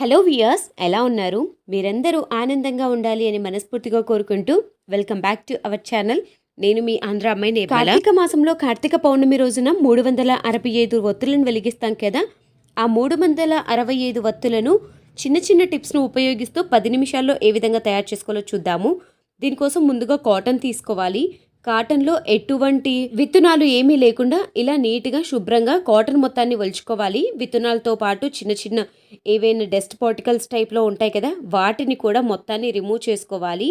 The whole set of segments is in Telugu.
హలో వియర్స్ ఎలా ఉన్నారు? మీరందరూ ఆనందంగా ఉండాలి అని మనస్ఫూర్తిగా కోరుకుంటూ welcome back to our channel. నేను మీ ఆంధ్ర అమ్మాయి నేపాల కార్తీక మాసంలో కార్తీక పౌర్ణమి రోజున మూడు వందల అరవై ఐదు వత్తులను వెలిగిస్తాం కదా? ఆ మూడు వందల అరవై ఐదు వత్తులను చిన్న చిన్న టిప్స్ను ఉపయోగిస్తూ పది నిమిషాల్లో ఏ విధంగా తయారు చేసుకోవాలో చూద్దాము. దీనికోసం ముందుగా కాటన్ తీసుకోవాలి. కాటన్లో ఎటువంటి విత్తనాలు ఏమీ లేకుండా ఇలా నీట్గా శుభ్రంగా కాటన్ మొత్తాన్ని ఒలుచుకోవాలి విత్తనాలతో పాటు చిన్న చిన్న ఏవైనా డస్ట్ పార్టికల్స్ టైప్లో ఉంటాయి కదా వాటిని కూడా మొత్తాన్ని రిమూవ్ చేసుకోవాలి.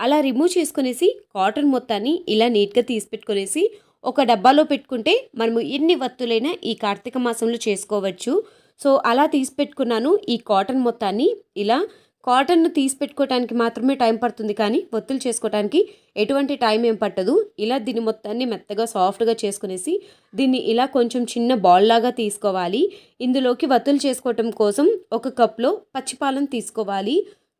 అలా రిమూవ్ చేసుకునేసి కాటన్ మొత్తాన్ని ఇలా నీట్గా తీసి పెట్టుకునేసి ఒక డబ్బాలో పెట్టుకుంటే మనము ఎన్ని వత్తులైనా ఈ కార్తీక మాసంలో చేసుకోవచ్చు. సో అలా తీసి పెట్టుకున్నాను. ఈ కాటన్ మొత్తాన్ని ఇలా కాటన్ను తీసి పెట్టుకోవడానికి మాత్రమే టైం పడుతుంది కానీ ఒత్తులు చేసుకోవడానికి ఎటువంటి టైం ఏం పట్టదు. ఇలా దీన్ని మొత్తాన్ని మెత్తగా సాఫ్ట్గా చేసుకునేసి దీన్ని ఇలా కొంచెం చిన్న బాల్ లాగా తీసుకోవాలి. ఇందులోకి వత్తులు చేసుకోవటం కోసం ఒక కప్లో పచ్చిపాలను తీసుకోవాలి.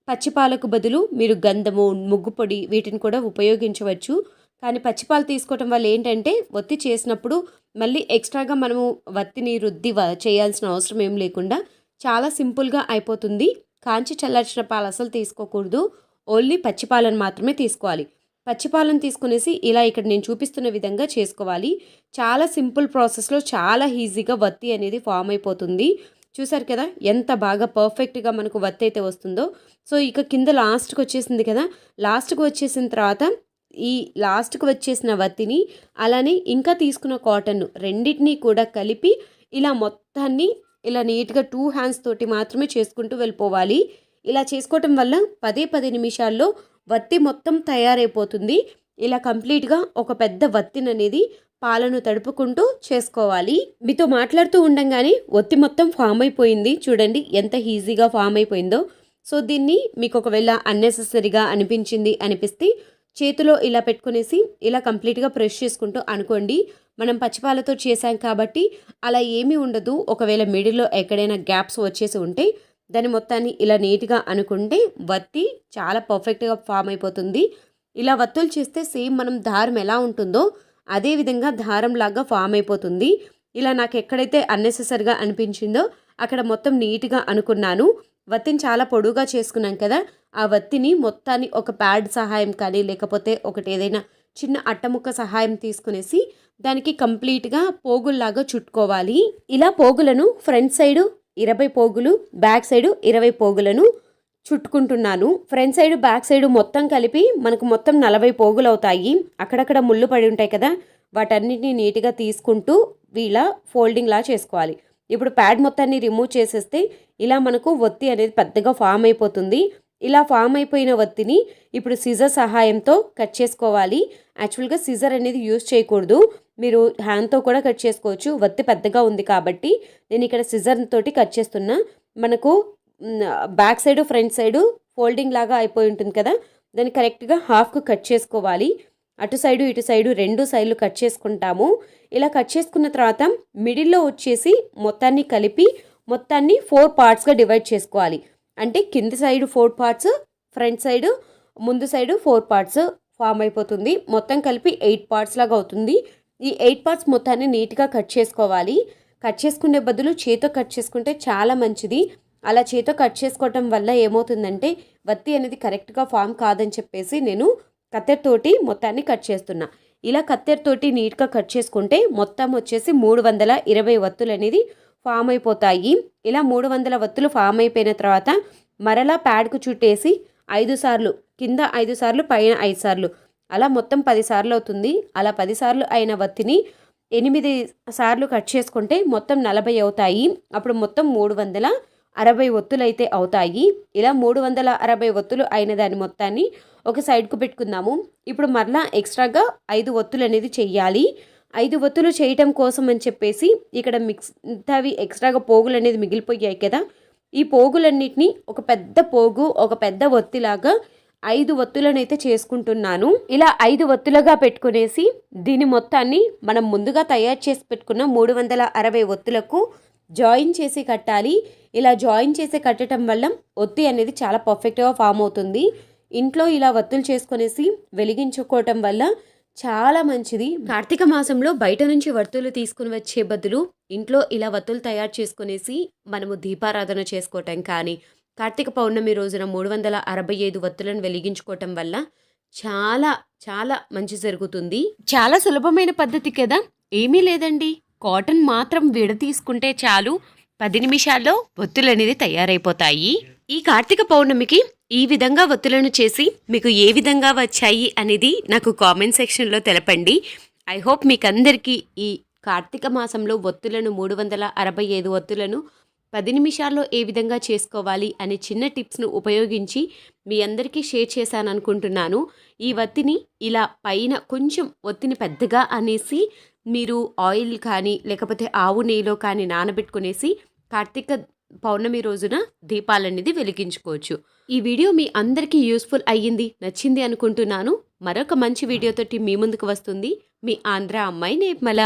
పచ్చిపాలకు బదులు మీరు గంధము ముగ్గు పొడి వీటిని కూడా ఉపయోగించవచ్చు. కానీ పచ్చిపాలు తీసుకోవటం వల్ల ఏంటంటే ఒత్తి చేసినప్పుడు మళ్ళీ ఎక్స్ట్రాగా మనము వత్తిని రుద్ది చేయాల్సిన అవసరం ఏం లేకుండా చాలా సింపుల్గా అయిపోతుంది. కాంచి చల్లార్చిన పాలు అసలు తీసుకోకూడదు. ఓన్లీ పచ్చిపాలను మాత్రమే తీసుకోవాలి. పచ్చిపాలను తీసుకునేసి ఇలా ఇక్కడ నేను చూపిస్తున్న విధంగా చేసుకోవాలి. చాలా సింపుల్ ప్రాసెస్లో చాలా ఈజీగా వత్తి అనేది ఫామ్ అయిపోతుంది. చూసారు కదా ఎంత బాగా పర్ఫెక్ట్గా మనకు వత్తి అయితే వస్తుందో. సో ఇక కింద లాస్ట్కి వచ్చేసింది కదా లాస్ట్కి వచ్చేసిన తర్వాత ఈ లాస్ట్కి వచ్చేసిన వత్తిని అలానే ఇంకా తీసుకున్న కాటన్ రెండింటినీ కూడా కలిపి ఇలా మొత్తాన్ని ఇలా నీట్గా టూ హ్యాండ్స్ తోటి మాత్రమే చేసుకుంటూ వెళ్ళిపోవాలి. ఇలా చేసుకోవటం వల్ల పదే పది నిమిషాల్లో వత్తి మొత్తం తయారైపోతుంది. ఇలా కంప్లీట్గా ఒక పెద్ద వత్తిని అనేది పాలను తడుపుకుంటూ చేసుకోవాలి. మీతో మాట్లాడుతూ ఉండంగానే ఒత్తి మొత్తం ఫామ్ అయిపోయింది. చూడండి ఎంత ఈజీగా ఫామ్ అయిపోయిందో. సో దీన్ని మీకు ఒకవేళ అన్నెసెసరీగా అనిపించింది అనిపిస్తే చేతిలో ఇలా పెట్టుకునేసి ఇలా కంప్లీట్గా ప్రెస్ చేసుకుంటూ అనుకోండి. మనం పచ్చిపాలతో చేసాం కాబట్టి అలా ఏమీ ఉండదు. ఒకవేళ మిడిల్లో ఎక్కడైనా గ్యాప్స్ వచ్చేసి ఉంటే దాని మొత్తాన్ని ఇలా నీట్గా అనుకుంటే వత్తి చాలా పర్ఫెక్ట్గా ఫామ్ అయిపోతుంది. ఇలా వత్తులు చేస్తే సేమ్ మనం దారం ఎలా ఉంటుందో అదే విధంగా దారం లాగా ఫామ్ అయిపోతుంది. ఇలా నాకు ఎక్కడైతే అన్నెసెసరీగా అనిపించిందో అక్కడ మొత్తం నీట్గా అనుకున్నాను. వత్తిని చాలా పొడుగా చేసుకున్నాం కదా ఆ వత్తిని మొత్తాన్ని ఒక ప్యాడ్ సహాయం కానీ లేకపోతే ఒకటి ఏదైనా చిన్న అట్టముక్క సహాయం తీసుకునేసి దానికి కంప్లీట్గా పోగుల్లాగా చుట్టుకోవాలి. ఇలా పోగులను ఫ్రంట్ సైడు ఇరవై పోగులు బ్యాక్ సైడు ఇరవై పోగులను చుట్టుకుంటున్నాను. ఫ్రంట్ సైడ్ బ్యాక్ సైడ్ మొత్తం కలిపి మనకు మొత్తం నలభై పోగులు అవుతాయి అక్కడక్కడ ముళ్ళు పడి ఉంటాయి కదా వాటన్నిటిని నీట్గా తీసుకుంటూ వీళ్ళ ఫోల్డింగ్లా చేసుకోవాలి. ఇప్పుడు ప్యాడ్ మొత్తాన్ని రిమూవ్ చేసేస్తే ఇలా మనకు ఒత్తి అనేది పెద్దగా ఫామ్ అయిపోతుంది. ఇలా ఫామ్ అయిపోయిన వత్తిని ఇప్పుడు సిజర్ సహాయంతో కట్ చేసుకోవాలి. యాక్చువల్గా సిజర్ అనేది యూజ్ చేయకూడదు. మీరు హ్యాండ్తో కూడా కట్ చేసుకోవచ్చు. వత్తి పెద్దగా ఉంది కాబట్టి నేను ఇక్కడ సిజర్ తోటి కట్ చేస్తున్నా. మనకు back side front side folding లాగా అయిపోయి ఉంటుంది కదా? దాన్ని కరెక్ట్గా హాఫ్కు కట్ చేసుకోవాలి. అటు సైడు ఇటు సైడు రెండు సైడ్లు కట్ చేసుకుంటాము. ఇలా కట్ చేసుకున్న తర్వాత మిడిల్లో వచ్చేసి మొత్తాన్ని కలిపి మొత్తాన్ని ఫోర్ పార్ట్స్గా డివైడ్ చేసుకోవాలి. అంటే కింది side four parts front side ముందు సైడ్ ఫోర్ పార్ట్స్ ఫామ్ అయిపోతుంది. మొత్తం కలిపి ఎయిట్ పార్ట్స్ లాగా అవుతుంది. ఈ ఎయిట్ పార్ట్స్ మొత్తాన్ని నీట్గా కట్ చేసుకోవాలి. కట్ చేసుకునే బదులు చేతో కట్ చేసుకుంటే చాలా మంచిది. అలా చేతో కట్ చేసుకోవటం వల్ల ఏమవుతుందంటే వత్తి అనేది కరెక్ట్గా ఫామ్ కాదని చెప్పేసి నేను కత్తెరతోటి మొత్తాన్ని కట్ చేస్తున్నా. ఇలా కత్తెరతోటి నీట్గా కట్ చేసుకుంటే మొత్తం వచ్చేసి మూడు వందల ఇరవై వత్తులు అనేది ఫామ్ అయిపోతాయి. ఇలా మూడు వందల వత్తులు ఫామ్ అయిపోయిన తర్వాత మరలా ప్యాడ్కు చుట్టేసి ఐదు సార్లు కింద ఐదు సార్లు పైన ఐదు సార్లు. అలా మొత్తం పది సార్లు అవుతుంది. అలా పది సార్లు అయిన వత్తిని ఎనిమిది సార్లు కట్ చేసుకుంటే మొత్తం నలభై అవుతాయి. అప్పుడు మొత్తం మూడు వందల అరవై ఒత్తులు అయితే అవుతాయి. ఇలా మూడు వందల అరవై ఒత్తులు అయిన దాని మొత్తాన్ని ఒక సైడ్కు పెట్టుకుందాము. ఇప్పుడు మరలా ఎక్స్ట్రాగా ఐదు ఒత్తులు అనేది చెయ్యాలి. ఐదు ఒత్తులు చేయటం కోసం అని చెప్పేసి ఇక్కడ మిక్స్ అవి ఎక్స్ట్రాగా పోగులు అనేది మిగిలిపోయాయి కదా. ఈ పోగులన్నిటిని ఒక పెద్ద పోగు ఒక పెద్ద ఒత్తిలాగా ఐదు ఒత్తులనైతే చేసుకుంటున్నాను. ఇలా ఐదు ఒత్తులుగా పెట్టుకునేసి దీని మొత్తాన్ని మనం ముందుగా తయారు చేసి పెట్టుకున్న మూడు వందల అరవై ఒత్తులకు జాయిన్ చేసి కట్టాలి. ఇలా జాయిన్ చేసి కట్టడం వల్ల ఒత్తి అనేది చాలా పర్ఫెక్ట్గా ఫామ్ అవుతుంది. ఇంట్లో ఇలా ఒత్తులు చేసుకునేసి వెలిగించుకోవటం వల్ల చాలా మంచిది. కార్తీక మాసంలో బయట నుంచి వత్తులు తీసుకుని వచ్చే బదులు ఇంట్లో ఇలా వత్తులు తయారు చేసుకునేసి మనము దీపారాధన చేసుకోవటం కానీ కార్తీక పౌర్ణమి రోజున మూడు వందల అరవై ఐదు వత్తులను వెలిగించుకోవటం వల్ల చాలా చాలా మంచి జరుగుతుంది. చాలా సులభమైన పద్ధతి కదా? ఏమీ లేదండి. కాటన్ మాత్రం విడ తీసుకుంటే చాలు. పది నిమిషాల్లో ఒత్తులు అనేది తయారైపోతాయి. ఈ కార్తీక పౌర్ణమికి ఈ విధంగా ఒత్తులను చేసి మీకు ఏ విధంగా వచ్చాయి అనేది నాకు కామెంట్ సెక్షన్లో తెలపండి. ఐ హోప్ మీకు అందరికీ ఈ కార్తీక మాసంలో ఒత్తులను మూడు వందల అరవై ఐదు ఒత్తులను పది నిమిషాల్లో ఏ విధంగా చేసుకోవాలి అనే చిన్న టిప్స్ను ఉపయోగించి మీ అందరికీ షేర్ చేశాను అనుకుంటున్నాను ఈ వత్తిని ఇలా పైన కొంచెం ఒత్తిని పెద్దగా అనేసి మీరు ఆయిల్ కానీ లేకపోతే ఆవు నెయ్యిలో కానీ నానబెట్టుకునేసి కార్తీక పౌర్ణమి రోజున దీపాలనేది వెలిగించుకోవచ్చు. ఈ వీడియో మీ అందరికీ యూస్ఫుల్ అయ్యింది నచ్చింది అనుకుంటున్నాను. మరొక మంచి వీడియోతోటి మీ ముందుకు వస్తుంది. మీ ఆంధ్ర అమ్మాయి నేర్మల.